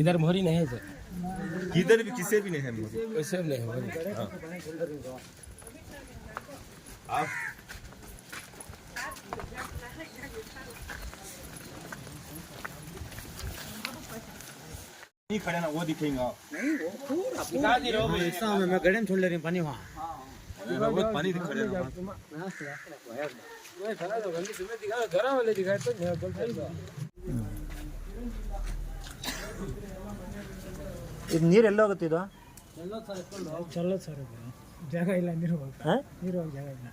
इधर मोहरी नहीं है सर इधर भी किसी भी नहीं है मोहरी। वैसे नहीं है मोहरी आप नहीं खड़े ना वो दिखेगा मैं गड़े में छोड़ ले रही हूँ पानी वहाँ वो पानी दिख रहा खड़े ना घर वाले दिखाए तो नहीं बोलते ಇದು ನೀರು ಎಲ್ಲಿ ಹೋಗುತ್ತೆ ಇದು? ಚಲೋ ಸರ್ ಇದು. ಜಾಗ ಇಲ್ಲ ನೀರು ಹೋಗಿ ಹಾಂ? ನೀರು ಹೋಗಿ ಜಾಗ ಇಲ್ಲ.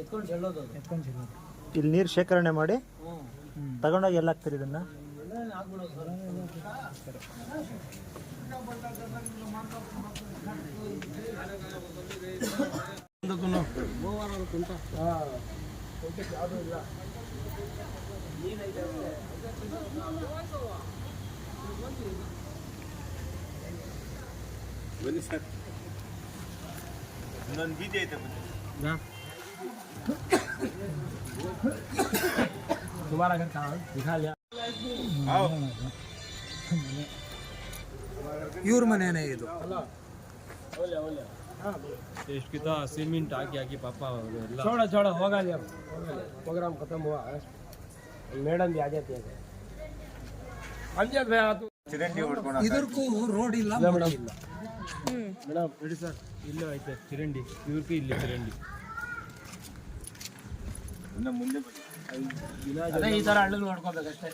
ಎತ್ಕೊಂಡು ಚೆಲ್ಲೋದು ಎತ್ಕೊಂಡು ಚೆಲ್ಲೋದು. ಇಲ್ಲಿ ನೀರು ಶೇಖರಣೆ ಮಾಡಿ ತಗೊಂಡೋಗಿ ಎಲ್ಲ ಹಾಕ್ತೀರಿ ಇದನ್ನ? ಬನ್ನಿ ಸರ್ ಇನ್ನೊಂದು ಬೀದಿ ಐತೆ ಬನ್ನಿ तुम्हारा घर कहाँ है दिखा लिया आओ ಇವ್ರ ಮನೆನೇ ಇದು ಎಷ್ಟಿತ ಸಿಮೆಂಟ್ ಹಾಕಿ ಹಾಕಿ ಪಾಪ ಎಲ್ಲ छोड़ो छोड़ो होगा लिया प्रोग्राम खत्म हुआ ಇದಕ್ಕೂ ರೋಡ್ ಇಲ್ಲ. ಮೇಡಮ್. ಇಲ್ಲ ಮೇಡಮ್ ರೆಡಿ ಸರ್ ಇಲ್ಲೇ ಐತೆ ಚಿರಂಡಿ. ಇವ್ರಿಗೆ ಇಲ್ಲಿ ಚಿರಂಡಿ. ಇನ್ನು ಮುಂದೆ ಅದೇ ಈ ತರ ಹಳ್ಳಿಗಳು ನೋಡ್ಕೋಬೇಕಷ್ಟೇ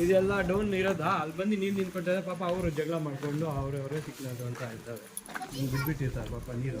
ಇದೆಲ್ಲ ಡೌನ್ ಇರೋದಾ? ಅಲ್ಲಿ ಬಂದು ನೀರು ನಿಂತ್ಕೊಟ್ಟಿದ್ರೆ ಪಾಪ ಅವರು ಜಗಳ ಮಾಡ್ಕೊಂಡು ಅವರವರೇ ಸಿಕ್ನದು ಅಂತ ಇರ್ತವೆ ಬಿದ್ದುಬಿಟ್ಟಿರ್ತಾರೆ ಪಾಪ ನೀರು.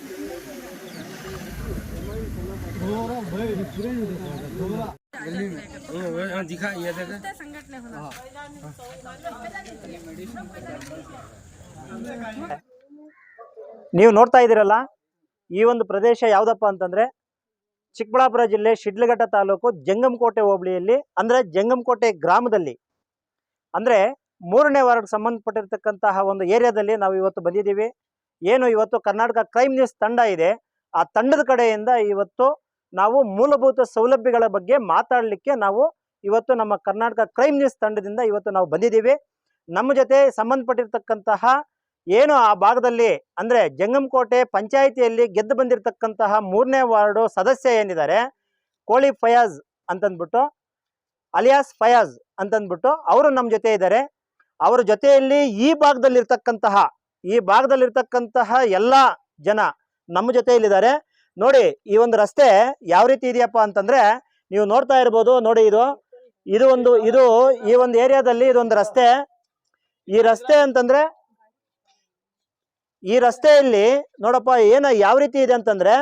दिखा ये देखा ಸಂಘಟನೆ ಹೊಲ ನೀವು ನೋಡ್ತಾ ಇದ್ದೀರಲ್ಲ ಈ ಒಂದು ಪ್ರದೇಶ ಯಾವುದಪ್ಪ ಅಂತಂದ್ರೆ ಚಿಕ್ಕಬಳ್ಳಾಪುರ ಜಿಲ್ಲೆ ಶಿಡ್ಲಘಟ್ಟ ತಾಲೂಕು ಜಂಗಮಕೋಟೆ ಹೋಬಳಿಯಲ್ಲಿ ಅಂದ್ರೆ ಜಂಗಮಕೋಟೆ ಗ್ರಾಮದಲ್ಲಿ ಅಂದ್ರೆ ಮೂರನೇ ವಾರ್ಡ್ ಸಂಬಂಧಪಟ್ಟಿರ್ತಕ್ಕಂತಹ ಒಂದು ಏರಿಯಾದಲ್ಲಿ ನಾವು ಇವತ್ತು ಬಂದಿದ್ದೀವಿ ಏನು ಇವತ್ತು ಕರ್ನಾಟಕ ಕ್ರೈಮ್ ನ್ಯೂಸ್ ತಂಡ ಇದೆ ಆ ತಂಡದ ಕಡೆಯಿಂದ ಇವತ್ತು ನಾವು ಮೂಲಭೂತ ಸೌಲಭ್ಯಗಳ ಬಗ್ಗೆ ಮಾತಾಡಲಿಕ್ಕೆ ನಾವು ಇವತ್ತು ನಮ್ಮ ಕರ್ನಾಟಕ ಕ್ರೈಮ್ ನ್ಯೂಸ್ ತಂಡದಿಂದ ಇವತ್ತು ನಾವು ಬಂದಿದ್ದೀವಿ. ನಮ್ಮ ಜೊತೆ ಸಂಬಂಧಪಟ್ಟಿರ್ತಕ್ಕಂತಹ ಏನು ಆ ಭಾಗದಲ್ಲಿ ಅಂದ್ರೆ ಜಂಗಮಕೋಟೆ ಪಂಚಾಯಿತಿಯಲ್ಲಿ ಗೆದ್ದು ಬಂದಿರತಕ್ಕಂತಹ ಮೂರನೇ ವಾರ್ಡು ಸದಸ್ಯ ಏನಿದ್ದಾರೆ? ಕೋಳಿ ಫಯಾಜ್ ಅಂತಂದ್ಬಿಟ್ಟು, ಅಲಿಯಾಸ್ ಫಯಾಜ್ ಅಂತಂದ್ಬಿಟ್ಟು ಅವರು ನಮ್ಮ ಜೊತೆ ಇದ್ದಾರೆ. ಅವರ ಜೊತೆಯಲ್ಲಿ ಈ ಭಾಗದಲ್ಲಿರ್ತಕ್ಕಂತಹ ಈ ಭಾಗದಲ್ಲಿರ್ತಕ್ಕಂತಹ ಎಲ್ಲ ಜನ ನಮ್ಮ ಜೊತೆಯಲ್ಲಿದ್ದಾರೆ. ನೋಡಿ, ಈ ಒಂದು ರಸ್ತೆ ಯಾವ ರೀತಿ ಇದೆಯಪ್ಪ ಅಂತಂದ್ರೆ, ನೀವು ನೋಡ್ತಾ ಇರ್ಬೋದು, ನೋಡಿ ಇದು. ಇದು ಒಂದು, ಇದು ಈ ಒಂದು ಏರಿಯಾದಲ್ಲಿ ಇದೊಂದು ರಸ್ತೆ. ಈ ರಸ್ತೆ ಅಂತಂದ್ರೆ, ಈ ರಸ್ತೆಯಲ್ಲಿ ನೋಡಪ್ಪ, ಏನ ಯಾವ ರೀತಿ ಇದೆ ಅಂತಂದ್ರೆ,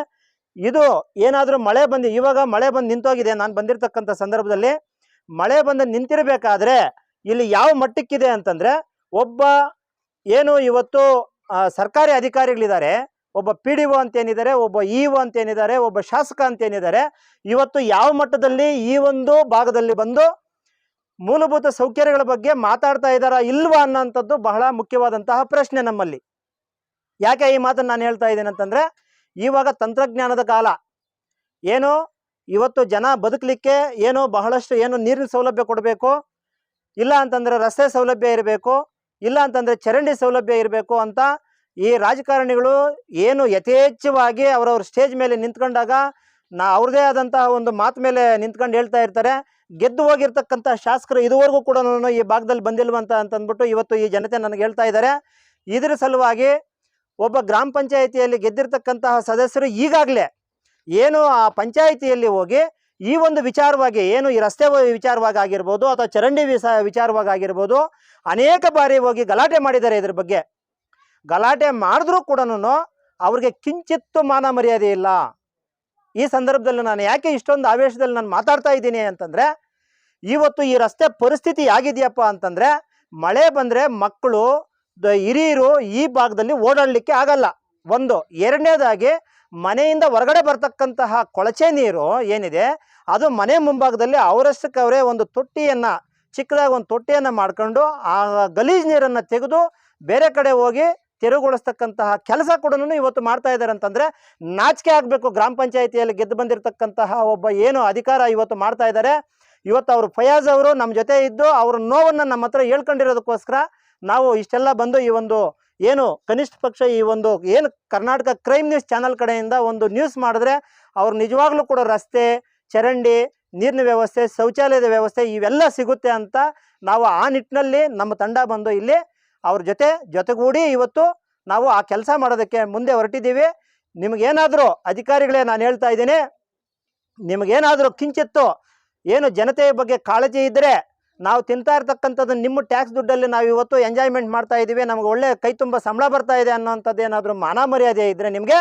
ಇದು ಏನಾದರೂ ಮಳೆ ಬಂದು, ಇವಾಗ ಮಳೆ ಬಂದು ನಿಂತೋಗಿದೆ. ನಾನು ಬಂದಿರತಕ್ಕಂಥ ಸಂದರ್ಭದಲ್ಲಿ ಮಳೆ ಬಂದು ನಿಂತಿರಬೇಕಾದ್ರೆ ಇಲ್ಲಿ ಯಾವ ಮಟ್ಟಕ್ಕಿದೆ ಅಂತಂದ್ರೆ, ಒಬ್ಬ ಏನು ಇವತ್ತು ಸರ್ಕಾರಿ ಅಧಿಕಾರಿಗಳಿದ್ದಾರೆ. ಒಬ್ಬ ಪಿ ಡಿ ಒ ಅಂತ ಏನಿದ್ದಾರೆ ಒಬ್ಬ ಇ ಒ ಅಂತ ಏನಿದ್ದಾರೆ ಒಬ್ಬ ಶಾಸಕ ಅಂತ ಏನಿದ್ದಾರೆ ಇವತ್ತು ಯಾವ ಮಟ್ಟದಲ್ಲಿ ಈ ಒಂದು ಭಾಗದಲ್ಲಿ ಬಂದು ಮೂಲಭೂತ ಸೌಕರ್ಯಗಳ ಬಗ್ಗೆ ಮಾತಾಡ್ತಾ ಇದ್ದಾರಾ ಇಲ್ವಾ ಅನ್ನೋಂಥದ್ದು ಬಹಳ ಮುಖ್ಯವಾದಂತಹ ಪ್ರಶ್ನೆ ನಮ್ಮಲ್ಲಿ. ಯಾಕೆ ಈ ಮಾತನ್ನು ನಾನು ಹೇಳ್ತಾ ಇದ್ದೇನೆ ಅಂತಂದ್ರೆ, ಇವಾಗ ತಂತ್ರಜ್ಞಾನದ ಕಾಲ. ಏನು ಇವತ್ತು ಜನ ಬದುಕಲಿಕ್ಕೆ ಏನು ಬಹಳಷ್ಟು ಏನು ನೀರಿನ ಸೌಲಭ್ಯ ಕೊಡಬೇಕು, ಇಲ್ಲ ಅಂತಂದ್ರೆ ರಸ್ತೆ ಸೌಲಭ್ಯ ಇರಬೇಕು, ಇಲ್ಲ ಅಂತಂದ್ರೆ ಚರಂಡಿ ಸೌಲಭ್ಯ ಇರಬೇಕು ಅಂತ ಈ ರಾಜಕಾರಣಿಗಳು ಏನು ಯಥೇಚ್ಛವಾಗಿ ಅವರವ್ರ ಸ್ಟೇಜ್ ಮೇಲೆ ನಿಂತ್ಕೊಂಡಾಗ ನಾ ಅವ್ರದೇ ಆದಂತಹ ಒಂದು ಮಾತು ಮೇಲೆ ನಿಂತ್ಕೊಂಡು ಹೇಳ್ತಾ ಇರ್ತಾರೆ. ಗೆದ್ದು ಹೋಗಿರ್ತಕ್ಕಂಥ ಶಾಸಕರು ಇದುವರೆಗೂ ಕೂಡ ನಾನು ಈ ಭಾಗದಲ್ಲಿ ಬಂದಿಲ್ವಂತ ಅಂತಂದ್ಬಿಟ್ಟು ಇವತ್ತು ಈ ಜನತೆ ನನಗೆ ಹೇಳ್ತಾ ಇದ್ದಾರೆ. ಇದರ ಸಲುವಾಗಿ ಒಬ್ಬ ಗ್ರಾಮ ಪಂಚಾಯಿತಿಯಲ್ಲಿ ಗೆದ್ದಿರ್ತಕ್ಕಂತಹ ಸದಸ್ಯರು ಈಗಾಗಲೇ ಏನು ಆ ಪಂಚಾಯಿತಿಯಲ್ಲಿ ಹೋಗಿ ಈ ಒಂದು ವಿಚಾರವಾಗಿ ಏನು ಈ ರಸ್ತೆ ವಿಚಾರವಾಗಿ ಆಗಿರ್ಬೋದು ಅಥವಾ ಚರಂಡಿ ವಿಚಾರವಾಗಿ ಆಗಿರ್ಬೋದು ಅನೇಕ ಬಾರಿ ಹೋಗಿ ಗಲಾಟೆ ಮಾಡಿದ್ದಾರೆ ಇದ್ರ ಬಗ್ಗೆ. ಗಲಾಟೆ ಮಾಡಿದ್ರೂ ಕೂಡ ಅವ್ರಿಗೆ ಕಿಂಚಿತ್ತು ಮಾನ ಮರ್ಯಾದೆ ಇಲ್ಲ. ಈ ಸಂದರ್ಭದಲ್ಲಿ ನಾನು ಯಾಕೆ ಇಷ್ಟೊಂದು ಆವೇಶದಲ್ಲಿ ನಾನು ಮಾತಾಡ್ತಾ ಇದ್ದೀನಿ ಅಂತಂದರೆ, ಇವತ್ತು ಈ ರಸ್ತೆ ಪರಿಸ್ಥಿತಿ ಆಗಿದೆಯಪ್ಪ ಅಂತಂದರೆ, ಮಳೆ ಬಂದರೆ ಮಕ್ಕಳು ಹಿರಿಯರು ಈ ಭಾಗದಲ್ಲಿ ಓಡಾಡಲಿಕ್ಕೆ ಆಗಲ್ಲ. ಒಂದು, ಎರಡನೇದಾಗಿ ಮನೆಯಿಂದ ಹೊರಗಡೆ ಬರ್ತಕ್ಕಂತಹ ಕೊಳಚೆ ನೀರು ಏನಿದೆ, ಅದು ಮನೆ ಮುಂಭಾಗದಲ್ಲಿ ಅವರಷ್ಟಕ್ಕವರೇ ಒಂದು ತೊಟ್ಟಿಯನ್ನು, ಚಿಕ್ಕದಾಗಿ ಒಂದು ತೊಟ್ಟಿಯನ್ನು ಮಾಡ್ಕೊಂಡು ಆ ಗಲೀಜು ನೀರನ್ನು ತೆಗೆದು ಬೇರೆ ಕಡೆ ಹೋಗಿ ತೆರವುಗೊಳಿಸ್ತಕ್ಕಂತಹ ಕೆಲಸ ಕೂಡ ಇವತ್ತು ಮಾಡ್ತಾ ಇದ್ದಾರೆ ಅಂತಂದರೆ ನಾಚಿಕೆ ಆಗಬೇಕು. ಗ್ರಾಮ ಪಂಚಾಯಿತಿಯಲ್ಲಿ ಗೆದ್ದು ಬಂದಿರತಕ್ಕಂತಹ ಒಬ್ಬ ಏನು ಅಧಿಕಾರ ಇವತ್ತು ಮಾಡ್ತಾ ಇದ್ದಾರೆ. ಇವತ್ತು ಅವರು ಫಯಾಜ್ ಅವರು ನಮ್ಮ ಜೊತೆ ಇದ್ದು ಅವ್ರ ನೋವನ್ನು ನಮ್ಮ ಹತ್ರ ಹೇಳ್ಕೊಂಡಿರೋದಕ್ಕೋಸ್ಕರ ನಾವು ಇಷ್ಟೆಲ್ಲ ಬಂದು ಈ ಒಂದು ಏನು ಕನಿಷ್ಠ ಪಕ್ಷ ಈ ಒಂದು ಏನು ಕರ್ನಾಟಕ ಕ್ರೈಮ್ ನ್ಯೂಸ್ ಚಾನಲ್ ಕಡೆಯಿಂದ ಒಂದು ನ್ಯೂಸ್ ಮಾಡಿದ್ರೆ ಅವ್ರು ನಿಜವಾಗ್ಲೂ ಕೂಡ ರಸ್ತೆ, ಚರಂಡಿ, ನೀರಿನ ವ್ಯವಸ್ಥೆ, ಶೌಚಾಲಯದ ವ್ಯವಸ್ಥೆ ಇವೆಲ್ಲ ಸಿಗುತ್ತೆ ಅಂತ ನಾವು ಆ ನಿಟ್ಟಿನಲ್ಲಿ ನಮ್ಮ ತಂಡ ಬಂದು ಇಲ್ಲಿ ಅವ್ರ ಜೊತೆ ಜೊತೆಗೂಡಿ ಇವತ್ತು ನಾವು ಆ ಕೆಲಸ ಮಾಡೋದಕ್ಕೆ ಮುಂದೆ ಹೊರಟಿದ್ದೀವಿ. ನಿಮಗೇನಾದರೂ ಅಧಿಕಾರಿಗಳೇ ನಾನು ಹೇಳ್ತಾ ಇದ್ದೀನಿ. ನಿಮಗೇನಾದರೂ ಕಿಂಚಿತ್ತು ಏನು ಜನತೆಯ ಬಗ್ಗೆ ಕಾಳಜಿ ಇದ್ದರೆ ನಾವು ತಿಂತಾ ಇರ್ತಕ್ಕಂಥದ್ದು ನಿಮ್ಮ ಟ್ಯಾಕ್ಸ್ ದುಡ್ಡಲ್ಲಿ ನಾವು ಇವತ್ತು ಎಂಜಾಯ್ಮೆಂಟ್ ಮಾಡ್ತಾ ಇದ್ದೀವಿ. ನಮಗೆ ಒಳ್ಳೆ ಕೈ ತುಂಬ ಸಂಬಳ ಬರ್ತಾ ಇದೆ ಅನ್ನೋಂಥದ್ದು ಏನಾದರೂ ಮಾನ ಮರ್ಯಾದೆ ಇದ್ದರೆ ನಿಮಗೆ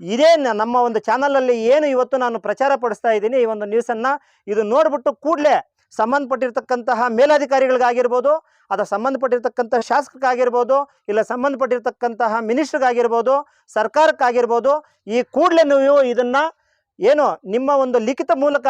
ಇದೇ ನಮ್ಮ ಒಂದು ಚಾನಲಲ್ಲಿ ಏನು ಇವತ್ತು ನಾನು ಪ್ರಚಾರ ಪಡಿಸ್ತಾ ಇದ್ದೀನಿ ಈ ಒಂದು ನ್ಯೂಸನ್ನು ಇದು ನೋಡಿಬಿಟ್ಟು ಕೂಡಲೇ ಸಂಬಂಧಪಟ್ಟಿರ್ತಕ್ಕಂತಹ ಮೇಲಧಿಕಾರಿಗಳಿಗಾಗಿರ್ಬೋದು, ಅದು ಸಂಬಂಧಪಟ್ಟಿರ್ತಕ್ಕಂಥ ಶಾಸಕರಿಗಾಗಿರ್ಬೋದು, ಇಲ್ಲ ಸಂಬಂಧಪಟ್ಟಿರ್ತಕ್ಕಂತಹ ಮಿನಿಸ್ಟ್ರಿಗಾಗಿರ್ಬೋದು, ಸರ್ಕಾರಕ್ಕಾಗಿರ್ಬೋದು, ಈ ಕೂಡಲೇ ನೀವು ಇದನ್ನು ಏನು ನಿಮ್ಮ ಒಂದು ಲಿಖಿತ ಮೂಲಕ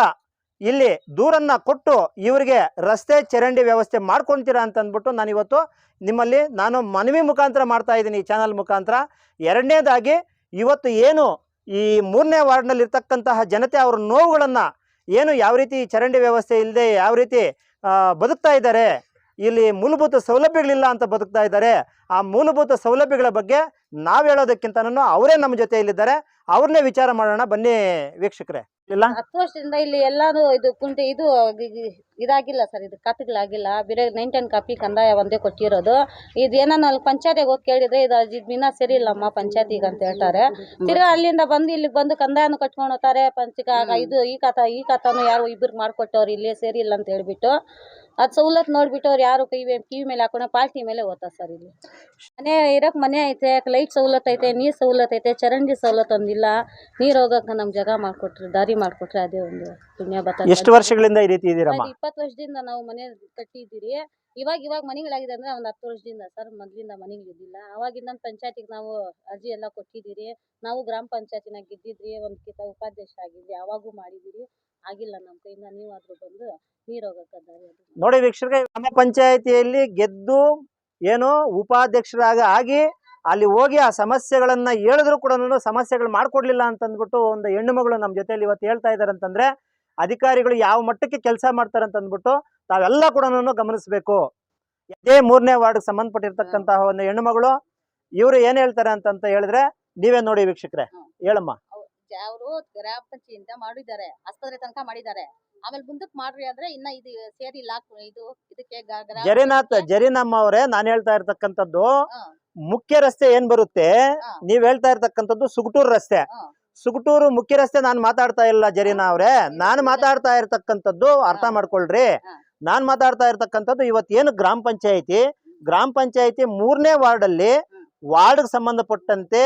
ಇಲ್ಲಿ ದೂರನ್ನು ಕೊಟ್ಟು ಇವರಿಗೆ ರಸ್ತೆ ಚರಂಡಿ ವ್ಯವಸ್ಥೆ ಮಾಡ್ಕೊಳ್ತೀರಾ ಅಂತ ಅಂದ್ಬಿಟ್ಟು ನಾನು ಇವತ್ತು ನಿಮ್ಮಲ್ಲಿ ನಾನು ಮನವಿ ಮುಖಾಂತರ ಮಾಡ್ತಾ ಇದ್ದೀನಿ ಈ ಚಾನಲ್ ಮುಖಾಂತರ. ಎರಡನೇದಾಗಿ, ಇವತ್ತು ಏನು ಈ ಮೂರನೇ ವಾರ್ಡ್ನಲ್ಲಿರ್ತಕ್ಕಂತಹ ಜನತೆ ಅವರ ನೋವುಗಳನ್ನು ಏನು ಯಾವ ರೀತಿ ಚರಂಡಿ ವ್ಯವಸ್ಥೆ ಇಲ್ಲದೆ ಯಾವ ರೀತಿ ಬದುಕ್ತಾ ಇದ್ದಾರೆ ಇಲ್ಲಿ ಮೂಲಭೂತ ಸೌಲಭ್ಯಗಳಿಲ್ಲ ಅಂತ ಬದುಕ್ತಾ ಇದ್ದಾರೆ. ಆ ಮೂಲಭೂತ ಸೌಲಭ್ಯಗಳ ಬಗ್ಗೆ ನಾವು ಹೇಳೋದಕ್ಕಿಂತನೂ ಅವರೇ ನಮ್ಮ ಜೊತೆಯಲ್ಲಿದ್ದಾರೆ ಅವ್ರನ್ನೇ ವಿಚಾರ ಮಾಡೋಣ. ಬನ್ನಿ ವೀಕ್ಷಕರೇ. ಇಲ್ಲ? ಹತ್ತು ವರ್ಷದಿಂದ ಇಲ್ಲಿ ಎಲ್ಲಾನು ಇದು ಕುಂಟೆ ಇದು ಇದಾಗಿಲ್ಲ ಸರ್. ಇದು ಕಾಪಿಗಳಾಗಿಲ್ಲ ಬೇರೆ ನೈನ್ ಟೆನ್ ಕಾಪಿ ಕಂದಾಯ ಒಂದೇ ಕೊಟ್ಟಿರೋದು. ಇದು ಏನಾನ ಅಲ್ಲಿ ಪಂಚಾಯತಿಗೆ ಹೋಗಿ ಕೇಳಿದ್ರೆ ಇದು ಇದು ದಿನ ಸರಿ ಇಲ್ಲಮ್ಮ ಪಂಚಾಯತಿಗೆ ಅಂತ ಹೇಳ್ತಾರೆ. ತಿರ್ಗಾ ಅಲ್ಲಿಂದ ಬಂದು ಇಲ್ಲಿಗೆ ಬಂದು ಕಂದಾಯನು ಕಟ್ಕೊಂಡು ಹೋಗ್ತಾರೆ. ಪಂಚಿಕ ಇದು ಈ ಕಥ ಈ ಖಾತಾನು ಯಾರು ಇಬ್ಬರು ಮಾಡಿಕೊಟ್ಟವ್ರು ಇಲ್ಲಿ ಸೇರಿಲ್ಲ ಅಂತ ಹೇಳ್ಬಿಟ್ಟು. ಅದು ಸವಲತ್ ನೋಡ್ಬಿಟ್ಟು ಅವ್ರು ಯಾರು ಕಿವಿ ಕಿವಿ ಮೇಲೆ ಹಾಕೊಂಡು ಪಾರ್ಟಿ ಮೇಲೆ ಓದ್ತಾರೆ ಸರ್ ಇಲ್ಲಿ. ಮನೆ ಇರಕ್ ಮನೆ ಐತೆ ಲೈಟ್ ಸವಲತ್ ಐತೆ ನೀರ್ ಸವಲತ್ ಐತೆ ಚರಂಡಿ ಸವಲತ್ತು ಒಂದಿಲ್ಲ. ನೀರ್ ಹೋಗಕ್ ನಮ್ ಜಗ ಮಾಡ್ಕೊಟ್ರಿ ದಾರಿ ಮಾಡಿಕೊಟ್ರೆ ಅದೇ ಒಂದು ಪುಣ್ಯ ಬರ್ತದೆ ಎಷ್ಟು ವರ್ಷಗಳಿಂದ ಈ ರೀತಿ ಇದ್ದೀರಮ್ಮ ಇಪ್ಪತ್ತು ವರ್ಷದಿಂದ ನಾವು ಮನೆ ಕಟ್ಟಿದ್ದೀರಿ. ಇವಾಗ ಇವಾಗ ಮನೆಗಳಾಗಿದೆ ಅಂದ್ರೆ ಒಂದು ಹತ್ತು ವರ್ಷದಿಂದ ಸರ್ ಮೊದಲಿಂದ ಮನೆಗಳಿದ್ದಿಲ್ಲ ಅವಾಗಿಂದ ಪಂಚಾಯತಿಗೆ ನಾವು ಅರ್ಜಿ ಎಲ್ಲ ಕೊಟ್ಟಿದ್ದೀರಿ. ನಾವು ಗ್ರಾಮ ಪಂಚಾಯತಿನಾಗ ಗೆದ್ದಿದ್ರಿ ಒಂದು ಕಿತ ಉಪಾಧ್ಯಕ್ಷ ಆಗಿದ್ವಿ ಅವಾಗೂ ಮಾಡಿದ್ದೀರಿ. ಆಗಿಲ್ಲ ನಮ್ಮ ಕೈಯಿಂದ ನೀವಾದ್ರೂ ಬಂದು ನೀರು ಹೋಗಕ್ಕೆ ದಾರಿ ನೋಡಿ ವೀಕ್ಷಕರಿಗೆ ಗ್ರಾಮ ಪಂಚಾಯಿತಿಯಲ್ಲಿ ಗೆದ್ದು ಏನು ಉಪಾಧ್ಯಕ್ಷರಾಗ ಆಗಿ ಅಲ್ಲಿ ಹೋಗಿ ಆ ಸಮಸ್ಯೆಗಳನ್ನ ಹೇಳಿದ್ರು ಕೂಡ ಸಮಸ್ಯೆಗಳು ಮಾಡ್ಕೊಡ್ಲಿಲ್ಲ ಅಂತಂದ್ಬಿಟ್ಟು ಒಂದು ಹೆಣ್ಣು ಮಗಳು ನಮ್ಮ ಜೊತೆಯಲ್ಲಿ ಇವತ್ತು ಹೇಳ್ತಾ ಇದ್ದಾರೆ ಅಂತಂದ್ರೆ, ಅಧಿಕಾರಿಗಳು ಯಾವ ಮಟ್ಟಕ್ಕೆ ಕೆಲಸ ಮಾಡ್ತಾರೆ ಅಂತಂದ್ಬಿಟ್ಟು ತಾವೆಲ್ಲ ಕೂಡ ಗಮನಿಸಬೇಕು. ಇದೇ ಮೂರನೇ ವಾರ್ಡ್ಗೆ ಸಂಬಂಧಪಟ್ಟಿರ್ತಕ್ಕಂತಹ ಒಂದು ಹೆಣ್ಣು ಮಗಳು ಇವರು ಏನ್ ಹೇಳ್ತಾರೆ ಅಂತ ಹೇಳಿದ್ರೆ ನೀವೇ ನೋಡಿ ವೀಕ್ಷಕರೇ ಹೇಳಮ್ಮ. ಅವರು ಗ್ರಾಮ ಪಂಚಾಯತಿಯಿಂದ ಮಾಡಿದ್ದಾರೆ ಆಸ್ಪತ್ರೆ ತನಕ ಮಾಡಿದ್ದಾರೆ. ಆಮೇಲೆ ಮುಂದಕ್ಕೆ ಮಾಡ್ರಿ ಆದ್ರೆ ಇನ್ನ ಇದು ಸೇರಿಲ್ಲ. ಇದು ಇದಕ್ಕೆ ಜರಿನಾಥ್ ಜರಿನಮ್ಮ ಅವರೇ ನಾನು ಹೇಳ್ತಾ ಇರ್ತಕ್ಕಂಥದ್ದು ಮುಖ್ಯ ರಸ್ತೆ ಏನ್ ಬರುತ್ತೆ. ನೀವ್ ಹೇಳ್ತಾ ಇರ್ತಕ್ಕಂಥದ್ದು ಸುಗಟೂರು ರಸ್ತೆ. ಸುಗಟೂರು ಮುಖ್ಯ ರಸ್ತೆ ನಾನು ಮಾತಾಡ್ತಾ ಇಲ್ಲ ಜರೀನಾ ಅವ್ರೆ. ನಾನು ಮಾತಾಡ್ತಾ ಇರ್ತಕ್ಕಂಥದ್ದು ಅರ್ಥ. ಮಾಡ್ಕೊಳ್ರಿ. ನಾನ್ ಮಾತಾಡ್ತಾ ಇರ್ತಕ್ಕಂಥದ್ದು ಇವತ್ತೇನು ಗ್ರಾಮ ಪಂಚಾಯಿತಿ? ಗ್ರಾಮ ಪಂಚಾಯಿತಿ ಮೂರನೇ ವಾರ್ಡ್ ಅಲ್ಲಿ ವಾರ್ಡ್ಗೆ ಸಂಬಂಧಪಟ್ಟಂತೆ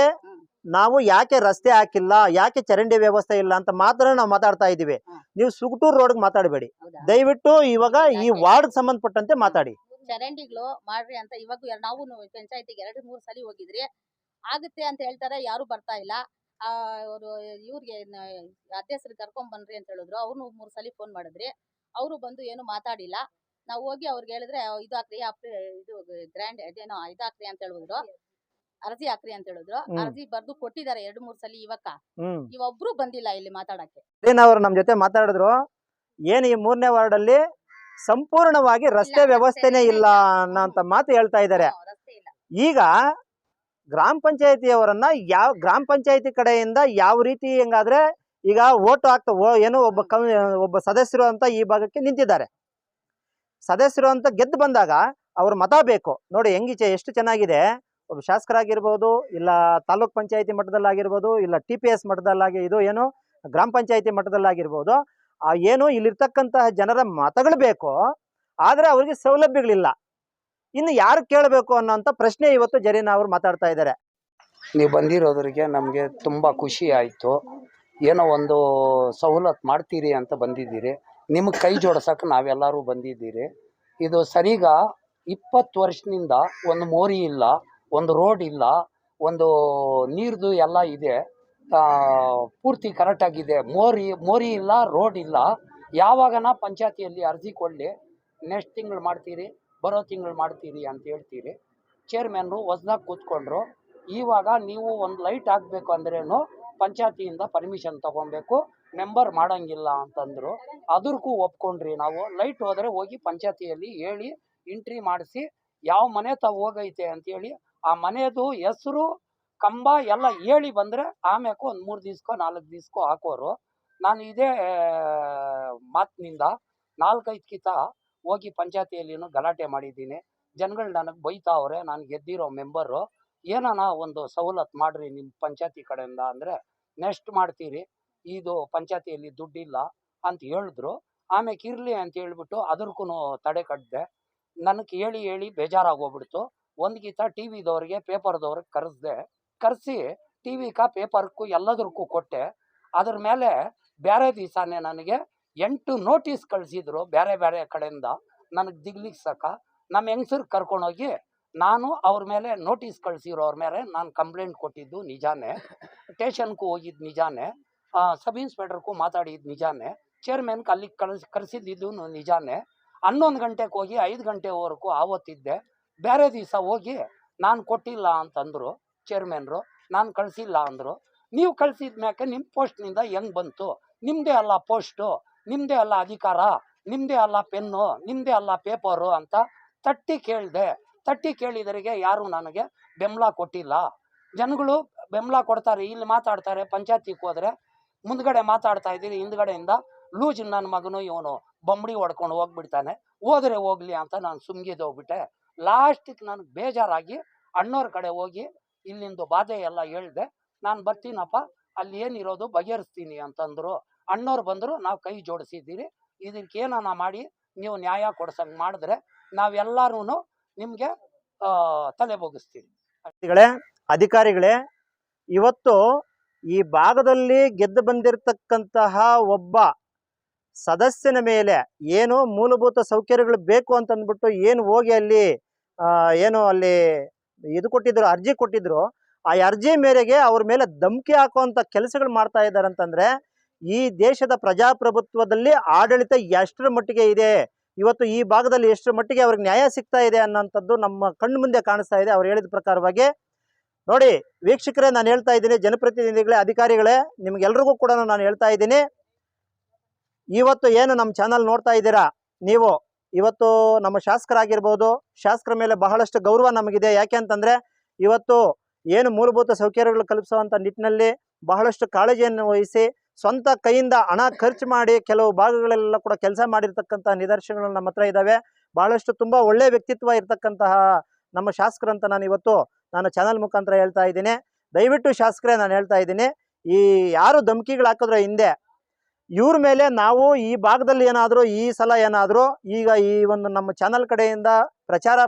ನಾವು ಯಾಕೆ ರಸ್ತೆ ಹಾಕಿಲ್ಲ ಯಾಕೆ ಚರಂಡಿ ವ್ಯವಸ್ಥೆ ಇಲ್ಲ ಅಂತ ಮಾತ್ರ ನಾವು ಮಾತಾಡ್ತಾ ಇದ್ದೀವಿ. ಹ್ಮ್. ನೀವು ಸುಗಟೂರು ರೋಡ್ಗೆ ಮಾತಾಡಬೇಡಿ. ದಯವಿಟ್ಟು ಇವಾಗ ಈ? ವಾರ್ಡ್ಗೆ ಸಂಬಂಧಪಟ್ಟಂತೆ ಮಾತಾಡಿ. ಚರಂಡಿಗಳು ಮಾಡ್ರಿ ಅಂತ ಇವಾಗ ನಾವು ಪಂಚಾಯತಿಗೆ ಎರಡು ಮೂರು ಸಲ ಹೋಗಿದ್ರಿ. ಆಗುತ್ತೆ ಅಂತ ಹೇಳ್ತಾರೆ ಯಾರು ಬರ್ತಾ ಇಲ್ಲ. ಅವರು ಇವ್ರಿಗೆ ಅಧ್ಯಕ್ಷರಿಗೆ ಕರ್ಕೊಂಡ್ ಬನ್ರಿ ಅಂತ ಹೇಳಿದ್ರು. ಅವ್ರು ಮೂರು ಸಲ ಫೋನ್ ಮಾಡಿದ್ರಿ. ಅವರು ಬಂದು ಏನು ಮಾತಾಡಿಲ್ಲ. ನಾವು ಹೋಗಿ ಅವ್ರಿಗೆ ಹೇಳಿದ್ರೆ ಇದು ಹಾಕ್ರಿ ಇದು ಗ್ರ್ಯಾಂಡ್ ಅದೇನೋ ಇದು ಹಾಕ್ರಿ ಅಂತ ಹೇಳಿದ್ರು ಅರ್ಜಿ ಹಾಕ್ರಿ ಅಂತ ಹೇಳಿದ್ರು. ಅರ್ಜಿ ಬರ್ದು ಕೊಟ್ಟಿದ್ದಾರೆ ಎರಡು ಮೂರ್ ಸಲ ಇವಕ್ಕ ಇವೊಬ್ರು ಬಂದಿಲ್ಲ ಇಲ್ಲಿ ಮಾತಾಡಕ್ಕೆ. ಅವರು ನಮ್ ಜೊತೆ ಮಾತಾಡಿದ್ರು? ಏನು ಈ ಮೂರನೇ ವಾರ್ಡ್ ಅಲ್ಲಿ ಸಂಪೂರ್ಣವಾಗಿ ರಸ್ತೆ ವ್ಯವಸ್ಥೆನೇ ಇಲ್ಲ. ಅನ್ನೋ ಮಾತು ಹೇಳ್ತಾ ಇದ್ದಾರೆ. ಈಗ ಗ್ರಾಮ ಪಂಚಾಯತಿಯವರನ್ನ ಯಾವ ಗ್ರಾಮ ಪಂಚಾಯತಿ ಕಡೆಯಿಂದ ಯಾವ ರೀತಿ ಹೆಂಗಾದ್ರೆ ಈಗ ಓಟು ಹಾಕ್ತಾ ಏನೋ ಒಬ್ಬ ಒಬ್ಬ ಸದಸ್ಯರು ಅಂತ ಈ ಭಾಗಕ್ಕೆ ನಿಂತಿದ್ದಾರೆ. ಸದಸ್ಯರು ಅಂತ ಗೆದ್ದು ಬಂದಾಗ ಅವ್ರ ಮತ ಬೇಕು. ನೋಡಿ, ಹೆಂಗಿಚೆ ಎಷ್ಟು ಚೆನ್ನಾಗಿದೆ. ಒಬ್ಬ ಶಾಸಕರಾಗಿರ್ಬೋದು, ಇಲ್ಲ ತಾಲೂಕ್ ಪಂಚಾಯತಿ ಮಟ್ಟದಲ್ಲಾಗಿರ್ಬೋದು, ಇಲ್ಲ ಟಿ ಪಿ ಎಸ್ ಮಟ್ಟದಲ್ಲಾಗಿ, ಇದು ಏನು, ಗ್ರಾಮ ಪಂಚಾಯತಿ ಮಟ್ಟದಲ್ಲಾಗಿರ್ಬೋದು, ಆ, ಏನು ಇಲ್ಲಿರ್ತಕ್ಕಂತಹ ಜನರ ಮತಗಳು ಬೇಕು, ಆದರೆ ಅವರಿಗೆ ಸೌಲಭ್ಯಗಳಿಲ್ಲ. ಇನ್ನು ಯಾರು ಕೇಳಬೇಕು ಅನ್ನೋಂಥ ಪ್ರಶ್ನೆ ಇವತ್ತು ಜರೀನಾ ಅವರು ಮಾತಾಡ್ತಾ ಇದ್ದಾರೆ. ನೀವು ಬಂದಿರೋದ್ರಿಗೆ ನಮಗೆ ತುಂಬ ಖುಷಿ ಆಯಿತು. ಏನೋ ಒಂದು ಸವಲತ್ತು ಮಾಡ್ತೀರಿ ಅಂತ ಬಂದಿದ್ದೀರಿ. ನಿಮಗೆ ಕೈ ಜೋಡ್ಸಕ್ಕೆ ನಾವೆಲ್ಲರೂ ಬಂದಿದ್ದೀರಿ. ಇದು ಸರಿಗ ಇಪ್ಪತ್ತು ವರ್ಷದಿಂದ ಒಂದು ಮೋರಿ ಇಲ್ಲ, ಒಂದು ರೋಡ್ ಇಲ್ಲ, ಒಂದು ನೀರ್ದು ಎಲ್ಲ ಇದೆ. ಪೂರ್ತಿ ಕರೆಕ್ಟಾಗಿದೆ ಮೋರಿ ಮೋರಿ ಇಲ್ಲ, ರೋಡ್ ಇಲ್ಲ. ಯಾವಾಗನ ಪಂಚಾಯತಿಯಲ್ಲಿ ಅರ್ಜಿ ಕೊಡಲಿ. ನೆಕ್ಸ್ಟ್ ತಿಂಗಳು ಮಾಡ್ತೀರಿ, ಬರೋ ತಿಂಗಳು ಮಾಡ್ತೀರಿ ಅಂತ ಹೇಳ್ತೀರಿ. ಚೇರ್ಮನ್ರು ಹೊಸ್ದಾಗಿ ಕೂತ್ಕೊಂಡ್ರು. ಇವಾಗ ನೀವು ಒಂದು ಲೈಟ್ ಹಾಕಬೇಕು ಅಂದ್ರೇನು ಪಂಚಾಯತಿಯಿಂದ ಪರ್ಮಿಷನ್ ತಗೊಬೇಕು ಮೆಂಬರ್ ಮಾಡಂಗಿಲ್ಲ ಅಂತಂದ್ರು. ಅದಕ್ಕೂ ಒಪ್ಕೊಂಡ್ರಿ ನಾವು. ಲೈಟ್ ಹೋದರೆ ಹೋಗಿ ಪಂಚಾಯತಿಯಲ್ಲಿ ಹೇಳಿ ಎಂಟ್ರಿ ಮಾಡಿಸಿ, ಯಾವ ಮನೆ ತಾವು ಹೋಗೈತೆ ಅಂತೇಳಿ, ಆ ಮನೆಯದು ಹೆಸರು, ಕಂಬ ಎಲ್ಲ ಹೇಳಿ ಬಂದರೆ ಆಮ್ಯಾಕು ಒಂದು ಮೂರು ದಿವ್ಸಕ್ಕೋ ನಾಲ್ಕು ದಿವ್ಸಕ್ಕೋ ಹಾಕೋರು. ನಾನು ಇದೇ ಮಾತಿನಿಂದ ನಾಲ್ಕೈದು ಕಿತ ಹೋಗಿ ಪಂಚಾಯತಿಯಲ್ಲಿನೂ ಗಲಾಟೆ ಮಾಡಿದ್ದೀನಿ. ಜನಗಳು ನನಗೆ ಬೈತಾವ್ರೆ. ನಾನು ಗೆದ್ದಿರೋ ಮೆಂಬರು ಏನಾನ ಒಂದು ಸವಲತ್ತು ಮಾಡಿರಿ ನಿಮ್ಮ ಪಂಚಾಯತಿ ಕಡೆಯಿಂದ ಅಂದರೆ ನೆಕ್ಸ್ಟ್ ಮಾಡ್ತೀರಿ, ಇದು ಪಂಚಾಯತಿಯಲ್ಲಿ ದುಡ್ಡಿಲ್ಲ ಅಂತ ಹೇಳಿದ್ರು. ಆಮೇಲೆ ಇರಲಿ ಅಂತ ಹೇಳ್ಬಿಟ್ಟು ಅದಕ್ಕೂ ತಡೆ ಕಟ್ಟಿದೆ ನನಗೆ ಹೇಳಿ ಹೇಳಿ ಬೇಜಾರಾಗೋಗ್ಬಿಡ್ತು. ಒಂದು ಗೀತ ಟಿ ವಿದವ್ರಿಗೆ, ಪೇಪರ್ದವ್ರಿಗೆ ಕರೆಸ್ದೆ. ಕರೆಸಿ ಟಿ ವಿಕ ಪೇಪರ್ಗೂ ಎಲ್ಲದಕ್ಕೂ ಕೊಟ್ಟೆ. ಅದ್ರ ಮೇಲೆ ಬೇರೆ ದಿವಸನೇ ನನಗೆ ಎಂಟು ನೋಟಿಸ್ ಕಳಿಸಿದ್ರು ಬೇರೆ ಬೇರೆ ಕಡೆಯಿಂದ. ನನಗೆ ದಿಗ್ಲಿಕ್ಸಕ್ಕ ನಮ್ಮ ಹೆಂಗಸರು ಕರ್ಕೊಂಡೋಗಿ ನಾನು ಅವ್ರ ಮೇಲೆ ನೋಟಿಸ್ ಅವ್ರ ಮೇಲೆ ನಾನು ಕಂಪ್ಲೇಂಟ್ ಕೊಟ್ಟಿದ್ದು ನಿಜಾನೇ ಸ್ಟೇಷನ್ಗೂ ಹೋಗಿದ್ದು ನಿಜಾನೇ ಸಬ್ ಇನ್ಸ್ಪೆಕ್ಟರ್ಗೂ ಮಾತಾಡಿದ್ದು ನಿಜಾನೇ ಚೇರ್ಮನ್ಗೆ ಅಲ್ಲಿಗೆ ಕಳಿಸ್ ಕರೆಸಿದ್ದು ನಿಜಾನೇ, ಹನ್ನೊಂದು ಗಂಟೆಗೆ ಹೋಗಿ ಐದು ಗಂಟೆವರೆಗೂ ಆವತ್ತಿದ್ದೆ ಬೇರೆ ದಿವಸ ಹೋಗಿ ನಾನು ಕೊಟ್ಟಿಲ್ಲ ಅಂತಂದರು ಚೇರ್ಮನ್ರು ನಾನು ಕಳಿಸಿಲ್ಲ ಅಂದರು, ನೀವು ಕಳಿಸಿದ ಮ್ಯಾಕೆ ನಿಮ್ಮ ಪೋಸ್ಟ್ನಿಂದ ಹೆಂಗೆ ಬಂತು? ನಿಮ್ಮದೇ ಅಲ್ಲ ಪೋಸ್ಟು ನಿಮ್ಮದೇ ಅಲ್ಲ ಅಧಿಕಾರ ನಿಮ್ಮದೇ ಅಲ್ಲ ಪೆನ್ನು ನಿಮ್ಮದೇ ಅಲ್ಲ ಪೇಪರು ಅಂತ ತಟ್ಟಿ ಕೇಳಿದೆ. ತಟ್ಟಿ ಕೇಳಿದರಿಗೆ ಯಾರು ನನಗೆ ಬೆಂಬಲ ಕೊಟ್ಟಿಲ್ಲ. ಜನಗಳು ಬೆಂಬಲ ಕೊಡ್ತಾರೆ, ಇಲ್ಲಿ ಮಾತಾಡ್ತಾರೆ, ಪಂಚಾಯತಿಗೆ ಹೋದರೆ ಮುಂದ್ಗಡೆ ಮಾತಾಡ್ತಾ ಇದ್ದೀರಿ ಹಿಂದ್ಗಡೆಯಿಂದ ಲೂಜ್ ನನ್ನ ಮಗನು ಇವನು ಬೊಂಬಡಿ ಹೊಡ್ಕೊಂಡು ಹೋಗ್ಬಿಡ್ತಾನೆ, ಹೋದರೆ ಹೋಗ್ಲಿ ಅಂತ ನಾನು ಸುಮ್ಗಿದೋಗ್ಬಿಟ್ಟೆ ಲಾಸ್ಟಿಗೆ ನನಗೆ ಬೇಜಾರಾಗಿ ಅಣ್ಣವ್ರ ಕಡೆ ಹೋಗಿ ಇಲ್ಲಿಂದು ಬಾಧೆ ಎಲ್ಲ ಹೇಳಿದೆ, ನಾನು ಬರ್ತೀನಪ್ಪ, ಅಲ್ಲಿ ಏನಿರೋದು ಬಗೆಹರಿಸ್ತೀನಿ ಅಂತಂದರು. ಅಣ್ಣವ್ರು ಬಂದರು, ನಾವು ಕೈ ಜೋಡಿಸಿದ್ದೀರಿ, ಇದಕ್ಕೆ ಏನಾನ ಮಾಡಿ ನೀವು ನ್ಯಾಯ ಕೊಡ್ಸಂಗೆ ಮಾಡಿದ್ರೆ ನಾವೆಲ್ಲರೂ ನಿಮಗೆ ತಲೆ ಬಗ್ಗಿಸ್ತೀವಿ ಅಧಿಕಾರಿಗಳೇ ಇವತ್ತು ಈ ಭಾಗದಲ್ಲಿ ಗೆದ್ದು ಬಂದಿರತಕ್ಕಂತಹ ಒಬ್ಬ ಸದಸ್ಯನ ಮೇಲೆ ಏನು ಮೂಲಭೂತ ಸೌಕರ್ಯಗಳು ಬೇಕು ಅಂತಂದ್ಬಿಟ್ಟು ಏನು ಹೋಗಿ ಅಲ್ಲಿ ಏನು ಅಲ್ಲಿ ಇದು ಕೊಟ್ಟಿದ್ರು, ಅರ್ಜಿ ಕೊಟ್ಟಿದ್ರು, ಆ ಅರ್ಜಿ ಮೇರೆಗೆ ಅವ್ರ ಮೇಲೆ ಧಮಕಿ ಹಾಕುವಂಥ ಕೆಲಸಗಳು ಮಾಡ್ತಾ ಇದ್ದಾರೆ ಅಂತಂದ್ರೆ ಈ ದೇಶದ ಪ್ರಜಾಪ್ರಭುತ್ವದಲ್ಲಿ ಆಡಳಿತ ಎಷ್ಟರ ಮಟ್ಟಿಗೆ ಇದೆ? ಇವತ್ತು ಈ ಭಾಗದಲ್ಲಿ ಎಷ್ಟು ಮಟ್ಟಿಗೆ ಅವ್ರಿಗೆ ನ್ಯಾಯ ಸಿಗ್ತಾ ಇದೆ ಅನ್ನೋಂಥದ್ದು ನಮ್ಮ ಕಣ್ಣು ಮುಂದೆ ಕಾಣಿಸ್ತಾ ಇದೆ. ಅವ್ರು ಹೇಳಿದ ಪ್ರಕಾರವಾಗಿ ನೋಡಿ, ವೀಕ್ಷಕರೇ, ನಾನು ಹೇಳ್ತಾ ಇದ್ದೀನಿ, ಜನಪ್ರತಿನಿಧಿಗಳೇ, ಅಧಿಕಾರಿಗಳೇ, ನಿಮ್ಗೆಲ್ರಿಗೂ ಕೂಡ ನಾನು ಹೇಳ್ತಾ ಇದ್ದೀನಿ. ಇವತ್ತು ಏನು ನಮ್ಮ ಚಾನಲ್ ನೋಡ್ತಾ ಇದ್ದೀರಾ? ನೀವು ಇವತ್ತು ನಮ್ಮ ಶಾಸಕರಾಗಿರ್ಬೋದು, ಶಾಸಕರ ಮೇಲೆ ಬಹಳಷ್ಟು ಗೌರವ ನಮಗಿದೆ. ಯಾಕೆ ಅಂತಂದರೆ ಇವತ್ತು ಏನು ಮೂಲಭೂತ ಸೌಕರ್ಯಗಳು ಕಲ್ಪಿಸುವಂಥ ನಿಟ್ಟಿನಲ್ಲಿ ಬಹಳಷ್ಟು ಕಾಳಜಿಯನ್ನು ವಹಿಸಿ ಸ್ವಂತ ಕೈಯಿಂದ ಹಣ ಖರ್ಚು ಮಾಡಿ ಕೆಲವು ಭಾಗಗಳಲ್ಲೆಲ್ಲ ಕೂಡ ಕೆಲಸ ಮಾಡಿರ್ತಕ್ಕಂತಹ ನಿದರ್ಶನಗಳು ನಮ್ಮ ಹತ್ರ ಇದ್ದಾವೆ ಬಹಳಷ್ಟು ತುಂಬ ಒಳ್ಳೆಯ ವ್ಯಕ್ತಿತ್ವ ಇರತಕ್ಕಂತಹ ನಮ್ಮ ಶಾಸಕರಂತ ನಾನು ಇವತ್ತು ನಾನು ಚಾನಲ್ ಮುಖಾಂತರ ಹೇಳ್ತಾ ಇದ್ದೀನಿ. ದಯವಿಟ್ಟು ಶಾಸಕರೇ, ನಾನು ಹೇಳ್ತಾ ಇದ್ದೀನಿ, ಈ ಯಾರು ಧಮಕಿಗಳು ಹಾಕಿದ್ರೆ ಹಿಂದೆ, ಇವ್ರ ಮೇಲೆ ನಾವು ಈ ಭಾಗದಲ್ಲಿ ಏನಾದರೂ, ಈ ಸಲ ಏನಾದರೂ, ಈಗ ಈ ಒಂದು ನಮ್ಮ ಚಾನಲ್ ಕಡೆಯಿಂದ ಪ್ರಚಾರ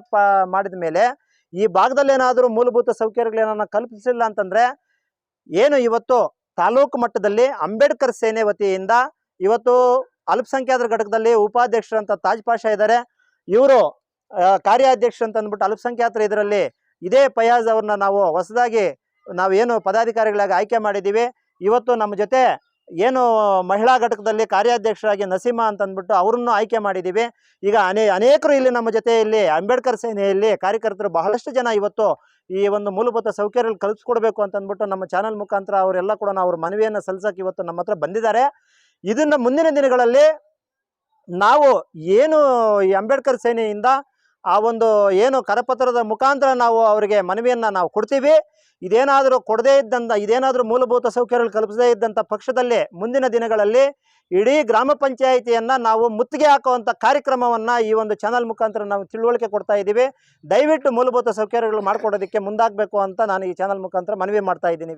ಮಾಡಿದ ಮೇಲೆ, ಈ ಭಾಗದಲ್ಲಿ ಏನಾದರೂ ಮೂಲಭೂತ ಸೌಕರ್ಯಗಳೇನನ್ನ ಕಲ್ಪಿಸಿಲ್ಲ ಅಂತಂದರೆ, ಏನು ಇವತ್ತು ತಾಲೂಕು ಮಟ್ಟದಲ್ಲಿ ಅಂಬೇಡ್ಕರ್ ಸೇನೆ ವತಿಯಿಂದ ಇವತ್ತು ಅಲ್ಪಸಂಖ್ಯಾತರ ಘಟಕದಲ್ಲಿ ಉಪಾಧ್ಯಕ್ಷರಂತ ತಾಜ್ ಪಾಷಾ ಇದ್ದಾರೆ. ಇವರು ಕಾರ್ಯಾಧ್ಯಕ್ಷರು ಅಂತ ಅಂದ್ಬಿಟ್ಟು ಅಲ್ಪಸಂಖ್ಯಾತರ ಇದರಲ್ಲಿ ಇದೇ ಫಯಾಜ್ ಅವ್ರನ್ನ ನಾವು ಹೊಸದಾಗಿ ನಾವೇನು ಪದಾಧಿಕಾರಿಗಳಾಗಿ ಆಯ್ಕೆ ಮಾಡಿದ್ದೀವಿ. ಇವತ್ತು ನಮ್ಮ ಜೊತೆ ಏನು ಮಹಿಳಾ ಘಟಕದಲ್ಲಿ ಕಾರ್ಯಾಧ್ಯಕ್ಷರಾಗಿ ನಸೀಮಾ ಅಂತ ಅಂದ್ಬಿಟ್ಟು ಅವ್ರನ್ನು ಆಯ್ಕೆ ಮಾಡಿದ್ದೀವಿ. ಈಗ ಅನೇ, ಅನೇಕರು ಇಲ್ಲಿ ನಮ್ಮ ಜೊತೆ ಇಲ್ಲಿ ಅಂಬೇಡ್ಕರ್ ಸೇನೆಯಲ್ಲಿ ಕಾರ್ಯಕರ್ತರು ಬಹಳಷ್ಟು ಜನ ಇವತ್ತು ಈ ಒಂದು ಮೂಲಭೂತ ಸೌಕರ್ಯಗಳು ಕಲ್ಪಿಸ್ಕೊಡ್ಬೇಕು ಅಂತ ಅಂದ್ಬಿಟ್ಟು ನಮ್ಮ ಚಾನಲ್ ಮುಖಾಂತರ ಅವರೆಲ್ಲ ಕೂಡ ಅವ್ರ ಮನವಿಯನ್ನು ಸಲ್ಲಿಸೋಕೆ ಇವತ್ತು ನಮ್ಮ ಹತ್ರ ಬಂದಿದ್ದಾರೆ. ಇದನ್ನು ಮುಂದಿನ ದಿನಗಳಲ್ಲಿ ನಾವು ಏನು ಈ ಅಂಬೇಡ್ಕರ್ ಸೇನೆಯಿಂದ ಆ ಒಂದು ಏನು ಕರಪತ್ರದ ಮುಖಾಂತರ ನಾವು ಅವರಿಗೆ ಮನವಿಯನ್ನು ನಾವು ಕೊಡ್ತೀವಿ. ಇದೇನಾದರೂ ಕೊಡದೇ ಇದ್ದಂಥ ಇದೇನಾದರೂ ಮೂಲಭೂತ ಸೌಕರ್ಯಗಳು ಕಲ್ಪಿಸದೇ ಇದ್ದಂಥ ಪಕ್ಷದಲ್ಲಿ ಮುಂದಿನ ದಿನಗಳಲ್ಲಿ ಇಡೀ ಗ್ರಾಮ ಪಂಚಾಯಿತಿಯನ್ನು ನಾವು ಮುತ್ತಿಗೆ ಹಾಕುವಂಥ ಕಾರ್ಯಕ್ರಮವನ್ನು ಈ ಒಂದು ಚಾನಲ್ ಮುಖಾಂತರ ನಾವು ತಿಳುವಳಿಕೆ ಕೊಡ್ತಾ ಇದ್ದೀವಿ. ದಯವಿಟ್ಟು ಮೂಲಭೂತ ಸೌಕರ್ಯಗಳು ಮಾಡಿಕೊಡೋದಕ್ಕೆ ಮುಂದಾಗಬೇಕು ಅಂತ ನಾನು ಈ ಚಾನಲ್ ಮುಖಾಂತರ ಮನವಿ ಮಾಡ್ತಾ ಇದ್ದೀನಿ.